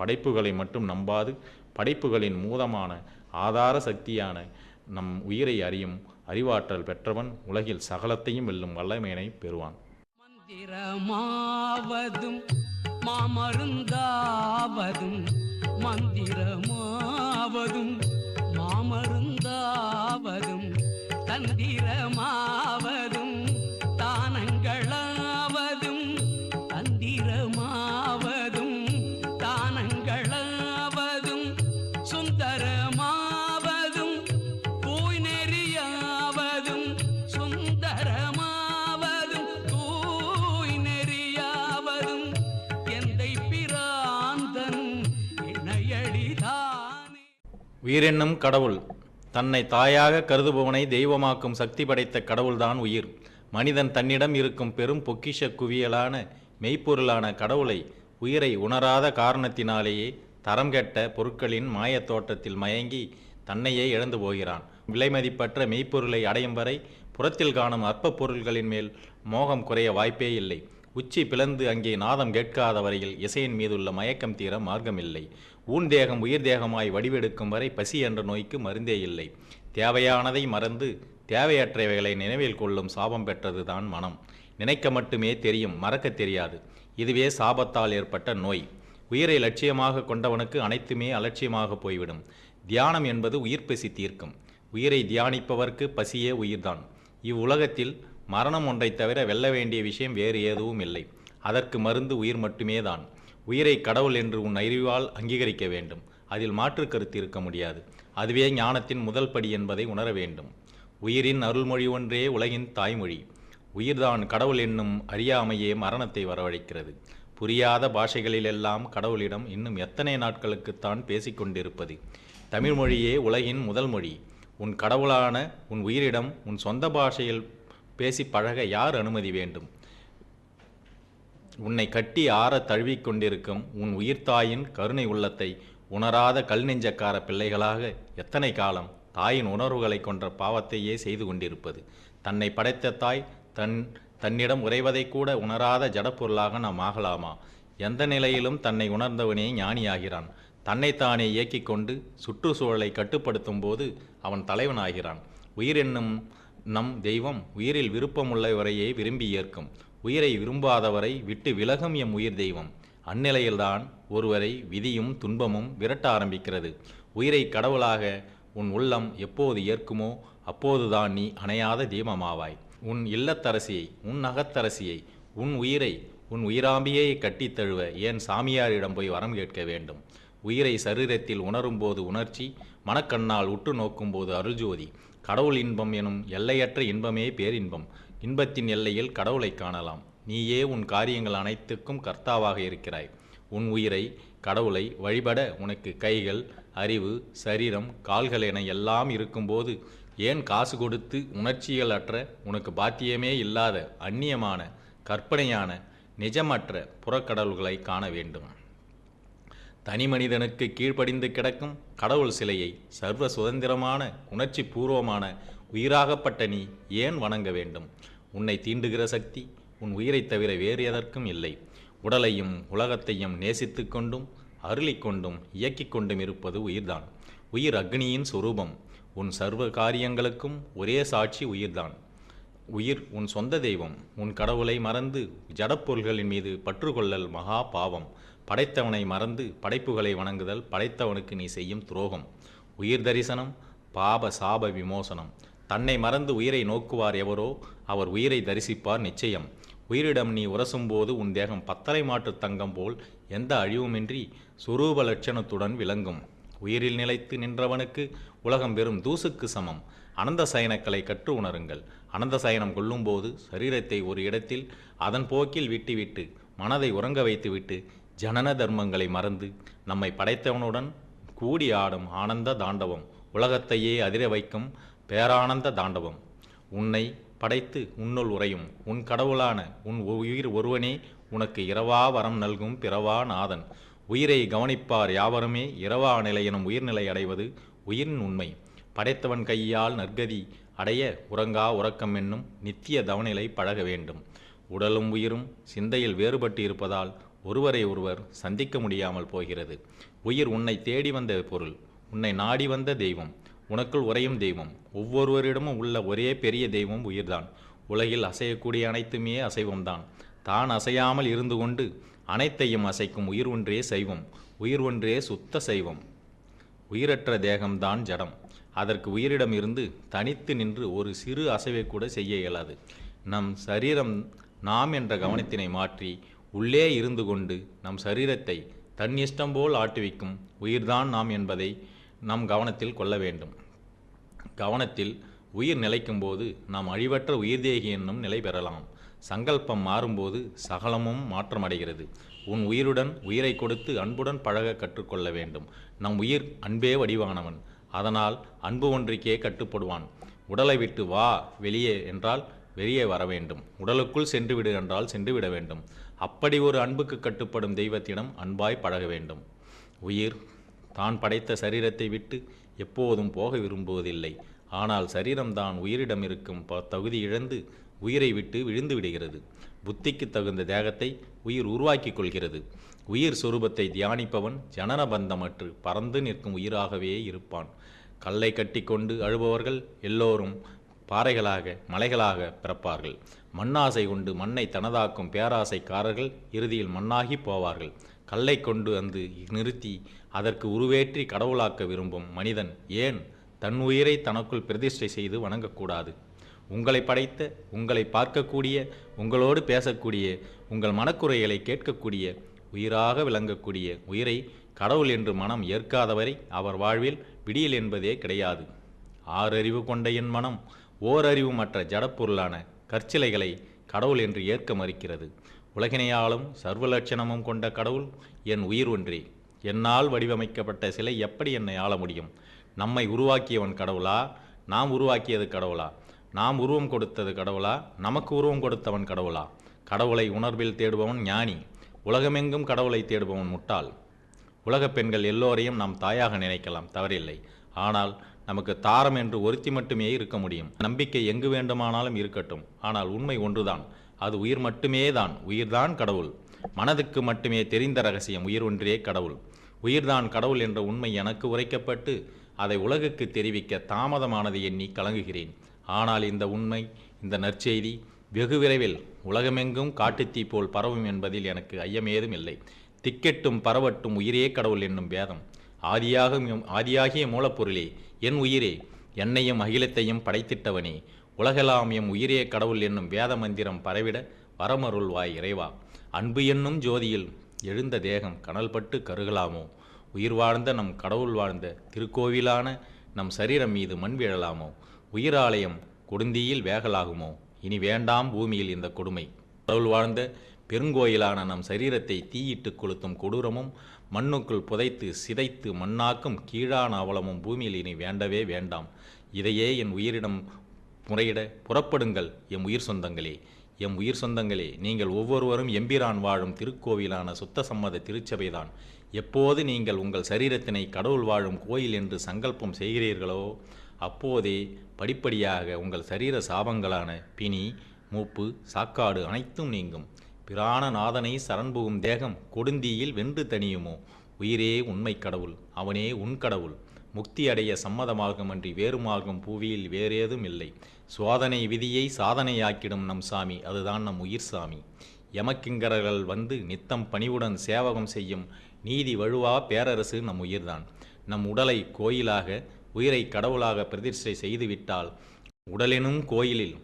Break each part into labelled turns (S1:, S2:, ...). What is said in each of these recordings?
S1: படைப்புகளை மட்டும் நம்பாது படைப்புகளின் மூலமான ஆதார சக்தியான நம் உயிரை அறியும் அறிவாற்றல் பெற்றவன் உலகில் சகலத்தையும் வெல்லும் வல்லமையினை பெறுவான்.
S2: மந்திரமாவதும் மாமருந்தாவதும் மந்திரமாவதும் மாமருந்தாவதும் தந்திர
S1: உயிரென்னும் கடவுள். தன்னை தாயாக கருதுபவனை தெய்வமாக்கும் சக்தி படைத்த கடவுள்தான் உயிர். மனிதன் தன்னிடம் இருக்கும் பெரும் பொக்கிஷ குவியலான மெய்ப்பொருளான கடவுளை உயிரை உணராத காரணத்தினாலேயே தரம் கெட்ட பொருட்களின் மாயத் தோட்டத்தில் மயங்கி தன்னையே இழந்து போகிறான். விலைமதிப்பற்ற மெய்ப்பொருளை அடையும் வரை புறத்தில் காணும் அற்ப பொருள்களின் மேல் மோகம் குறைய வாய்ப்பே இல்லை. உச்சி பிளந்து அங்கே நாதம் கேட்காத வரையில் இசையின் மீதுள்ள மயக்கம் தீர மார்க்கமில்லை. ஊன் தேகம் உயிர் தேகமாய் வடிவெடுக்கும் வரை பசி என்ற நோய்க்கு மருந்தே இல்லை. தேவையானதை மறந்து தேவையற்றவைகளை நினைவில் கொள்ளும் சாபம் பெற்றதுதான் மனம். நினைக்க மட்டுமே தெரியும் மறக்க தெரியாது. இதுவே சாபத்தால் ஏற்பட்ட நோய். உயிரை லட்சியமாக கொண்டவனுக்கு அனைத்துமே அலட்சியமாக போய்விடும். தியானம் என்பது உயிர் பசி தீர்க்கும். உயிரை தியானிப்பவர்க்கு பசியே உயிர்தான். இவ்வுலகத்தில் மரணம் ஒன்றைத் தவிர வெல்ல வேண்டிய விஷயம் வேறு எதுவும் இல்லை. அதற்கு மருந்து உயிர் மட்டுமே தான் உயிரை கடவுள் என்று உன் அறிவால் அங்கீகரிக்க வேண்டும். அதில் மாற்று கருத்து இருக்க முடியாது. அதுவே ஞானத்தின் முதல் படி என்பதை உணர வேண்டும். உயிரின் அருள்மொழி ஒன்றே உலகின் தாய்மொழி. உயிர்தான் கடவுள் என்னும் அறியாமையே மரணத்தை வரவழைக்கிறது. புரியாத பாஷைகளிலெல்லாம் கடவுளிடம் இன்னும் எத்தனை நாட்களுக்குத்தான் பேசிக்கொண்டிருப்பது? தமிழ்மொழியே உலகின் முதல் மொழி உன் கடவுளான உன் உயிரிடம் உன் சொந்த பாஷையில் பேசி பழக யார் அனுமதி வேண்டும்? உன்னை கட்டி ஆற தழுவிக் கொண்டிருக்கும் உன் உயிர்த்தாயின் கருணை உள்ளத்தை உணராத கல் நெஞ்சக்கார பிள்ளைகளாக எத்தனை காலம் தாயின் உணர்வுகளை கொன்ற பாவத்தையே செய்து கொண்டிருப்பது? தன்னை படைத்த தாய் தன் தன்னிடம் உறைவதை கூட உணராத ஜடப்பொருளாக நாம் ஆகலாமா? எந்த நிலையிலும் தன்னை உணர்ந்தவனே ஞானியாகிறான். தன்னைத்தானே இயக்கிக் கொண்டு சுற்றுச்சூழலை கட்டுப்படுத்தும் போது அவன் தலைவனாகிறான். உயிர் என்னும் நம் தெய்வம் உயிரில் விருப்பமுள்ளவரையே விரும்பி ஏற்கும். உயிரை விரும்பாதவரை விட்டு விலகும் எம் உயிர் தெய்வம். அந்நிலையில்தான் ஒருவரை விதியும் துன்பமும் விரட்ட ஆரம்பிக்கிறது. உயிரை கடவுளாக உன் உள்ளம் எப்போது ஏற்குமோ அப்போதுதான் நீ அணையாத தீபமாவாய் உன் இல்லத்தரசியை உன் அகத்தரசியை உன் உயிரை உன் உயிராம்பியை கட்டித் தழுவ ஏன் சாமியாரிடம் போய் வரம் கேட்க வேண்டும்? உயிரை சரீரத்தில் உணரும்போது உணர்ச்சி மனக்கண்ணால் உற்று நோக்கும்போது அருள்ஜோதி கடவுள் இன்பம் எனும் எல்லையற்ற இன்பமே பேரின்பம். இன்பத்தின் எல்லையில் கடவுளை காணலாம். நீயே உன் காரியங்கள் அனைத்துக்கும் கர்த்தாவாக இருக்கிறாய். உன் உயிரை கடவுளை வழிபட உனக்கு கைகள் அறிவு சரீரம் கால்கள் என எல்லாம் இருக்கும்போது ஏன் காசு கொடுத்து உணர்ச்சிகள் அற்ற உனக்கு பாத்தியமே இல்லாத அந்நியமான கற்பனையான நிஜமற்ற புறக்கடவுள்களை காண வேண்டும்? தனி மனிதனுக்கு கீழ்ப்படிந்து கிடக்கும் கடவுள் சிலையை சர்வ சுதந்திரமான உணர்ச்சி பூர்வமான உயிராகப்பட்ட நீ ஏன் வணங்க வேண்டும்? உன்னை தீண்டுகிற சக்தி உன் உயிரைத் தவிர வேறு எதற்கும் இல்லை. உடலையும் உலகத்தையும் நேசித்து கொண்டும் அருளிக்கொண்டும் இயக்கிக் கொண்டும் இருப்பது உயிர்தான். உயிர் அக்னியின் சொரூபம். உன் சர்வ காரியங்களுக்கும் ஒரே சாட்சி உயிர்தான். உயிர் உன் சொந்த தெய்வம் உன் கடவுளை மறந்து ஜடப்பொருள்களின் மீது பற்றுக்கொள்ளல் மகா பாவம். படைத்தவனை மறந்து படைப்புகளை வணங்குதல் படைத்தவனுக்கு நீ செய்யும் துரோகம். உயிர் தரிசனம் பாப சாப விமோசனம். தன்னை மறந்து உயிரை நோக்குவார் எவரோ அவர் உயிரை தரிசிப்பார் நிச்சயம். உயிரிடம் நீ உரசும்போது உன் தேகம் பத்தரை மாற்று தங்கம் போல் எந்த அழிவுமின்றி சுரூப லட்சணத்துடன் விளங்கும். உயிரில் நிலைத்து நின்றவனுக்கு உலகம் வெறும் தூசுக்கு சமம். அனந்த சயனக்கலை கற்று உணருங்கள். அனந்த சயனம் கொள்ளும்போது சரீரத்தை ஒரு இடத்தில் அதன் போக்கில் விட்டுவிட்டு மனதை உறங்க வைத்துவிட்டு ஜனன தர்மங்களை மறந்து நம்மை படைத்தவனுடன் கூடி ஆடும் ஆனந்த தாண்டவம் உலகத்தையே அதிர வைக்கும் பேரானந்த தாண்டவம். உன்னை படைத்து உன்னுள் உறையும் உன் கடவுளான உன் உயிர் ஒருவனே உனக்கு இரவா வரம் நல்கும் பிறவா நாதன். உயிரை கவனிப்பார் யாவருமே இரவா நிலையினும் உயிர்நிலை அடைவது உயிரின் உண்மை. படைத்தவன் கையால் நற்கதி அடைய உறங்கா உறக்கம் என்னும் நித்திய தவநிலை பழக வேண்டும். உடலும் உயிரும் சிந்தையில் வேறுபட்டு இருப்பதால் ஒருவரை ஒருவர் சந்திக்க முடியாமல் போகிறது. உயிர் உன்னை தேடி வந்த பொருள் உன்னை நாடி வந்த தெய்வம் உனக்குள் உறையும் தெய்வம் ஒவ்வொருவரிடமும் உள்ள ஒரே பெரிய தெய்வம் உயிர்தான். உலகில் அசையக்கூடிய அனைத்துமே அசைவம்தான். தான் அசையாமல் இருந்து கொண்டு அனைத்தையும் அசைக்கும் உயிர் ஒன்றே சைவம் உயிர் ஒன்றே சுத்த சைவம். உயிரற்ற தேகம்தான் ஜடம். அதற்கு உயிரிடம் இருந்து தனித்து நின்று ஒரு சிறு அசைவை கூட செய்ய இயலாது. நம் சரீரம் நாம் என்ற கவனத்தினை மாற்றி உள்ளே இருந்து கொண்டு நம் சரீரத்தை தன் இஷ்டம் போல் ஆட்டுவிக்கும் உயிர்தான் நாம் என்பதை நம் கவனத்தில் கொள்ள வேண்டும். கவனத்தில் உயிர் நிலைக்கும் போது நாம் அழிவற்ற உயிர்தேகி என்னும் நிலை பெறலாம். சங்கல்பம் மாறும்போது சகலமும் மாற்றமடைகிறது. உன் உயிருடன் உயிரை கொடுத்து அன்புடன் பழக கற்றுக்கொள்ள வேண்டும். நம் உயிர் அன்பே வடிவானவன். அதனால் அன்பு ஒன்றிற்கே கட்டுப்படுவான். உடலை விட்டு வா வெளியே என்றால் வெளியே வர வேண்டும். உடலுக்குள் சென்று விடு என்றால் சென்று விட வேண்டும். அப்படி ஒரு அன்புக்கு கட்டுப்படும் தெய்வத்திடம் அன்பாய் பழக வேண்டும். உயிர் தான் படைத்த சரீரத்தை விட்டு எப்போதும் போக விரும்புவதில்லை. ஆனால் சரீரம்தான் உயிரிடம் இருக்கும் ப- தகுதி இழந்து உயிரை விட்டு விழுந்து விடுகிறது. புத்திக்கு தகுந்த தேகத்தை உயிர் உருவாக்கிக் கொள்கிறது. உயிர் சொரூபத்தை தியானிப்பவன் ஜனன பந்தமற்று பறந்து நிற்கும் உயிராகவே இருப்பான். கல்லை கட்டிக்கொண்டு அழுபவர்கள் எல்லோரும் பாறைகளாக மலைகளாக பிறப்பார்கள். மண்ணாசை கொண்டு மண்ணை தனதாக்கும் பேராசைக்காரர்கள் இறுதியில் மண்ணாகி போவார்கள். கல்லை கொண்டு வந்து நிறுத்தி அதற்கு உருவேற்றி கடவுளாக்க விரும்பும் மனிதன் ஏன் தன் உயிரை தனக்குள் பிரதிஷ்டை செய்து வணங்கக்கூடாது? உங்களை படைத்த உங்களை பார்க்கக்கூடிய உங்களோடு பேசக்கூடிய உங்கள் மனக்குறைகளை கேட்கக்கூடிய உயிராக விளங்கக்கூடிய உயிரை கடவுள் என்று மனம் ஏற்காதவரை அவர் வாழ்வில் விடியல் என்பதே கிடையாது. ஆறறிவு கொண்ட என் மனம் ஓரறிவு மற்ற ஜடப்பொருளான கற்சிலைகளை கடவுள் என்று ஏற்க மறுக்கிறது. உலகினையாலும் சர்வலட்சணமும் கொண்ட கடவுள் என் உயிர் ஒன்றே. என்னால் வடிவமைக்கப்பட்ட சிலை எப்படி என்னை ஆள முடியும்? நம்மை உருவாக்கியவன் கடவுளா? நாம் உருவாக்கியது கடவுளா? நாம் உருவம் கொடுத்தது கடவுளா? நமக்கு உருவம் கொடுத்தவன் கடவுளா? கடவுளை உணர்வில் தேடுபவன் ஞானி. உலகமெங்கும் கடவுளை தேடுபவன் முட்டாள். உலகப் பெண்கள் எல்லோரையும் நாம் தாயாக நினைக்கலாம் தவறில்லை. ஆனால் நமக்கு தாரம் என்று ஒருத்தி மட்டுமே இருக்க முடியும். நம்பிக்கை எங்கு வேண்டுமானாலும் இருக்கட்டும். ஆனால் உண்மை ஒன்றுதான். அது உயிர் மட்டுமே தான் உயிர்தான் கடவுள். மனதுக்கு மட்டுமே தெரிந்த ரகசியம் உயிர் ஒன்றே கடவுள். உயிர்தான் கடவுள் என்ற உண்மை எனக்கு உரைக்கப்பட்டு அதை உலகுக்கு தெரிவிக்க தாமதமானது எண்ணி கலங்குகிறேன். ஆனால் இந்த உண்மை இந்த நற்செய்தி வெகு விரைவில் உலகமெங்கும் காட்டுத்தீ போல் பரவும் என்பதில் எனக்கு ஐயமேதும் இல்லை. திக்கெட்டும் பரவட்டும் உயிரே கடவுள் என்னும் வேதம். ஆதியாக ஆதியாகிய மூலப்பொருளே என் உயிரே என்னையும் அகிலத்தையும் படைத்திட்டவனே உலகெல்லாம் எம் உயிரே கடவுள் என்னும் வேத மந்திரம் பரவிட வரமருள்வாய் இறைவா. அன்பு என்னும் ஜோதியில் எழுந்த தேகம் கனல்பட்டு கருகலாமோ? உயிர் வாழ்ந்த நம் கடவுள் வாழ்ந்த திருக்கோவிலான நம் சரீரம் மீது மண் விழலாமோ? உயிராலயம் கொடுந்தியில் வேகலாகுமோ? இனி வேண்டாம் பூமியில் இந்த கொடுமை. கடவுள் வாழ்ந்த பெருங்கோயிலான நம் சரீரத்தை தீயிட்டு கொளுத்தும் கொடூரமும் மண்ணுக்குள் புதைத்து சிதைத்து மண்ணாக்கும் கீழான அவலமும் பூமியில் இனி வேண்டவே வேண்டாம். இதையே என் உயிரிடம் முறையிட புறப்படுங்கள் எம் உயிர் சொந்தங்களே. எம் உயிர் சொந்தங்களே நீங்கள் ஒவ்வொருவரும் எம்பிரான் வாழும் திருக்கோவிலான சுத்த சம்மத திருச்சபைதான். எப்போது நீங்கள் உங்கள் சரீரத்தினை கடவுள் வாழும் கோயில் என்று சங்கல்பம் செய்கிறீர்களோ அப்போதே படிப்படியாக உங்கள் சரீர சாபங்களான பிணி மூப்பு சாக்காடு அனைத்தும் நீங்கும். பிராண நாதனை சரண்புகும் தேகம் கொடுந்தியில் வென்று தனியுமோ உயிரே உண்மை கடவுள் அவனே உன் கடவுள். முக்தி அடைய சம்மதமாகுமன்றி வேறுமாகும் பூவியில் வேறேதும் இல்லை. சோதனை விதியை சாதனையாக்கிடும் நம் சாமி அதுதான் நம் உயிர் சாமி. யமக்கிங்கரர்கள் வந்து நித்தம் பணிவுடன் சேவகம் செய்யும் நீதி வழுவா பேரரசு நம் உயிர்தான். நம் உடலை கோயிலாக உயிரை கடவுளாக பிரதிஷ்டை செய்துவிட்டால் உடலெனும் கோயிலில்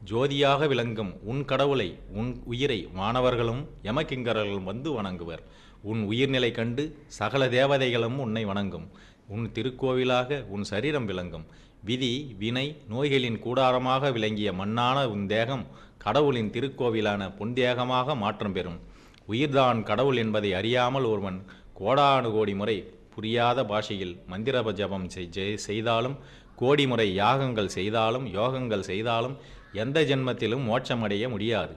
S1: ஜோதியாக விளங்கும் உன் கடவுளை உன் உயிரை வானவர்களும் யமகிங்கரர்களும் வந்து வணங்குவர். உன் உயிர்நிலை கண்டு சகல தேவதைகளும் உன்னை வணங்கும். உன் திருக்கோவிலாக உன் சரீரம் விளங்கும். விதி வினை நோய்களின் கூடாரமாக விளங்கிய மண்ணான உன் தேகம் கடவுளின் திருக்கோவிலான பொன்தேகமாக மாற்றம் பெறும். உயிர்தான் கடவுள் என்பதை அறியாமல் ஒருவன் கோடானு கோடி முறை புரியாத பாஷையில் மந்திர ஜபம் செய்- செய்தாலும் கோடி முறை யாகங்கள் செய்தாலும் யோகங்கள் செய்தாலும் எந்த ஜென்மத்திலும் மோட்சமடைய முடியாது.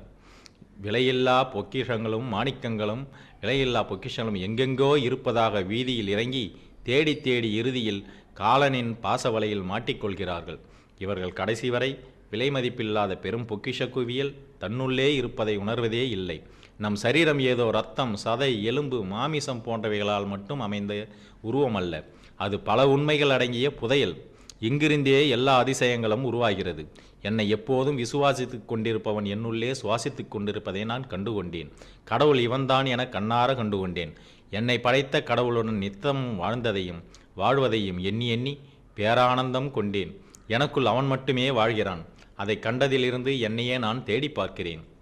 S1: விலையில்லா பொக்கிஷங்களும் மாணிக்கங்களும் விலையில்லா பொக்கிஷங்களும் எங்கெங்கோ இருப்பதாக வீதியில் இறங்கி தேடி தேடி இறுதியில் காலனின் பாசவலையில் மாட்டிக்கொள்கிறார்கள். இவர்கள் கடைசி வரை விலை மதிப்பில்லாத பெரும் பொக்கிஷ குவியல் தன்னுள்ளே இருப்பதை உணர்வதே இல்லை. நம் சரீரம் ஏதோ ரத்தம் சதை எலும்பு மாமிசம் போன்றவைகளால் மட்டும் அமைந்த உருவம் அல்ல. அது பல உண்மைகள் அடங்கிய புதையல். இங்கிருந்தே எல்லா அதிசயங்களும் உருவாகிறது. என்னை எப்போதும் விசுவாசித்துக் கொண்டிருப்பவன் என்னுள்ளே சுவாசித்துக் கொண்டிருப்பதை நான் கண்டுகொண்டேன். கடவுள் இவன்தான் என கண்ணார கண்டுகொண்டேன். என்னை படைத்த கடவுளுடன் நித்தமும் வாழ்ந்ததையும் வாழ்வதையும் எண்ணி எண்ணி பேரானந்தம் கொண்டேன். எனக்குள் அவன் மட்டுமே வாழ்கிறான். அதை கண்டதிலிருந்து என்னையே நான் தேடி பார்க்கிறேன்.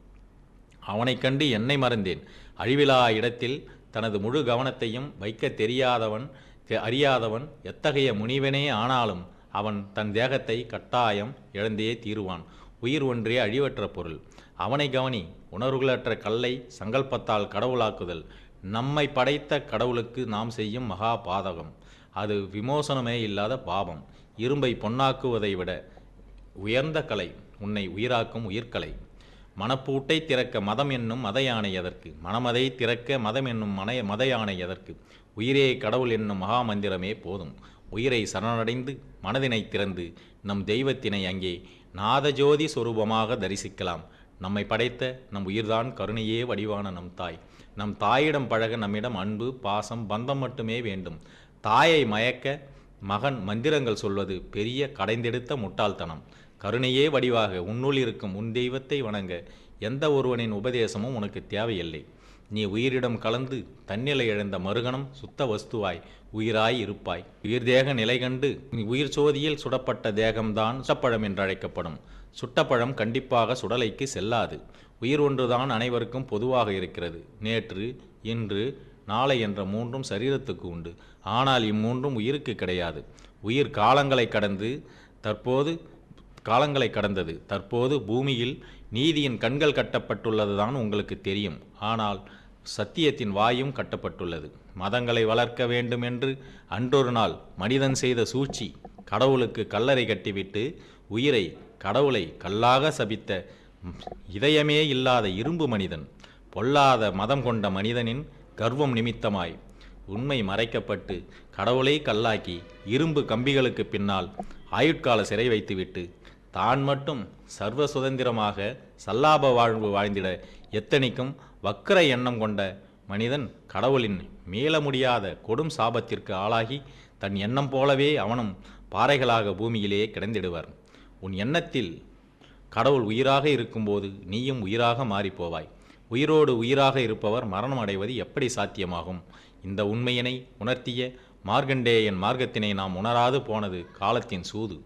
S1: அவனைக் கண்டு என்னை மறந்தேன். அழிவிலா இடத்தில் தனது முழு கவனத்தையும் வைக்க தெரியாதவன் அறியாதவன் எத்தகைய முனிவனே ஆனாலும் அவன் தன் தேகத்தை கட்டாயம் இழந்தே தீருவான். உயிர் ஒன்றே அழிவற்ற பொருள். அவனை கவனி உணர்வுகளற்ற கல்லை சங்கல்பத்தால் கடவுளாக்குதல். நம்மை படைத்த கடவுளுக்கு நாம் செய்யும் மகா பாதகம். அது விமோசனமே இல்லாத பாவம். இரும்பை பொன்னாக்குவதை விட உயர்ந்த கலை உன்னை உயிராக்கும் உயிர்க்கலை. மனப்பூட்டை திறக்க மதம் என்னும் மத யானை எதற்கு? மனமதை திறக்க மதம் என்னும் மன மத யானை எதற்கு? உயிரே கடவுள் என்னும் மகா மந்திரமே போதும். உயிரை சரணடைந்து மனதினை திறந்து நம் தெய்வத்தினை அங்கே நாதஜோதி சொரூபமாக தரிசிக்கலாம். நம்மை படைத்த நம் உயிர்தான் கருணையே வடிவான நம் தாய். நம் தாயிடம் பழக நம்மிடம் அன்பு பாசம் பந்தம் மட்டுமே வேண்டும். தாயை மயக்க மகன் மந்திரங்கள் சொல்வது பெரிய கடைந்தெடுத்த முட்டாள்தனம். கருணையே வடிவாக உன்னுள் இருக்கும் உன் தெய்வத்தை வணங்க எந்த ஒருவனின் உபதேசமும் உனக்கு தேவையில்லை. நீ உயிரிடம் கலந்து தன்னிலை இழந்த மறுகணம் சுத்த வஸ்துவாய் உயிராய் இருப்பாய். உயிர் தேக நிலை கண்டு நீ உயிர் சோதியில் சுடப்பட்ட தேகம்தான் சுட்டப்பழம் என்று அழைக்கப்படும். சுட்டப்பழம் கண்டிப்பாக சுடலைக்கு செல்லாது. உயிர் ஒன்றுதான் அனைவருக்கும் பொதுவாக இருக்கிறது. நேற்று இன்று நாளை என்ற மூன்றும் சரீரத்துக்கு உண்டு. ஆனால் இம்மூன்றும் உயிருக்கு கிடையாது. உயிர் காலங்களை கடந்து தற்போது காலங்களை கடந்தது. தற்போது பூமியில் நீதியின் கண்கள் கட்டப்பட்டுள்ளதுதான் உங்களுக்கு தெரியும். ஆனால் சத்தியத்தின் வாயும் கட்டப்பட்டுள்ளது. மதங்களை வளர்க்க வேண்டும் என்று அன்றொரு நாள் மனிதன் செய்த சூழ்ச்சி கடவுளுக்கு கல்லறை கட்டிவிட்டு உயிரை கடவுளை கல்லாக சபித்த இதயமே இல்லாத இரும்பு மனிதன் பொல்லாத மதம் கொண்ட மனிதனின் கர்வம் நிமித்தமாய் உண்மை மறைக்கப்பட்டு கடவுளை கல்லாக்கி இரும்பு கம்பிகளுக்கு பின்னால் ஆயுட்கால சிறை வைத்துவிட்டு தான் மட்டும் சர்வ சுதந்திரமாக சல்லாப வாழ்வு வாழ்ந்திட எத்தனைக்கும் வக்கர எண்ணம் கொண்ட மனிதன் கடவுளின் மீள முடியாத கொடும் சாபத்திற்கு ஆளாகி தன் எண்ணம் போலவே அவனும் பாறைகளாக பூமியிலே கிடந்திடுவார். உன் எண்ணத்தில் கடவுள் உயிராக இருக்கும்போது நீயும் உயிராக மாறிப் போவாய் உயிரோடு உயிராக இருப்பவர் மரணம் அடைவது எப்படி சாத்தியமாகும்? இந்த உண்மையினை உணர்த்திய மார்க்கண்டேயன் மார்க்கத்தினை நாம் உணராது போனது காலத்தின் சூது.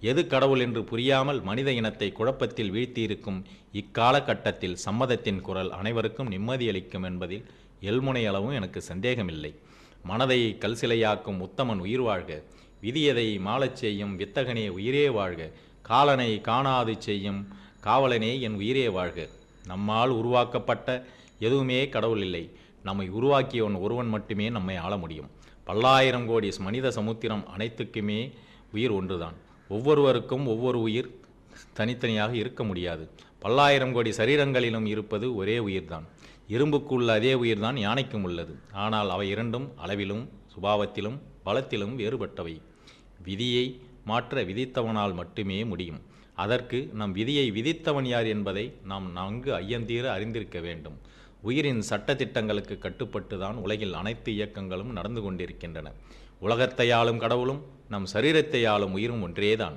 S1: எது கடவுள் என்று புரியாமல் மனித இனத்தை குழப்பத்தில் வீழ்த்தியிருக்கும் இக்காலகட்டத்தில் சம்மதத்தின் குரல் அனைவருக்கும் நிம்மதியளிக்கும் என்பதில் எல்முனை அளவும் எனக்கு சந்தேகமில்லை. மனதை கல்சிலையாக்கும் உத்தமன் உயிர் வாழ்க. விதியதை மாளச் செய்யும் வித்தகனே உயிரே வாழ்க. காலனை காணாது செய்யும் காவலனே என் உயிரே வாழ்க. நம்மால் உருவாக்கப்பட்ட எதுவுமே கடவுள் இல்லை. நம்மை உருவாக்கியவன் ஒருவன் மட்டுமே நம்மை ஆள முடியும். பல்லாயிரம் கோடி மனித சமுத்திரம் அனைத்துக்குமே உயிர் ஒன்றுதான். ஒவ்வொருவருக்கும் ஒவ்வொரு உயிர் தனித்தனியாக இருக்க முடியாது. பல்லாயிரம் கோடி சரீரங்களிலும் இருப்பது ஒரே உயிர்தான். இரும்புக்குள்ள அதே உயிர்தான் யானைக்கும் உள்ளது. ஆனால் அவை இரண்டும் அளவிலும் சுபாவத்திலும் பலத்திலும் வேறுபட்டவை. விதியை மாற்ற விதித்தவனால் மட்டுமே முடியும். அதற்கு நம் விதியை விதித்தவன் யார் என்பதை நாம் நன்கு ஐயந்தீர அறிந்திருக்க வேண்டும். உயிரின் சட்டதிட்டங்களுக்கு கட்டுப்பட்டுதான் உலகில் அனைத்து இயக்கங்களும் நடந்து கொண்டிருக்கின்றன. உலகத்தை ஆளும் கடவுளும் நம் சரீரத்தை ஆளும் உயிரும் ஒன்றேதான்.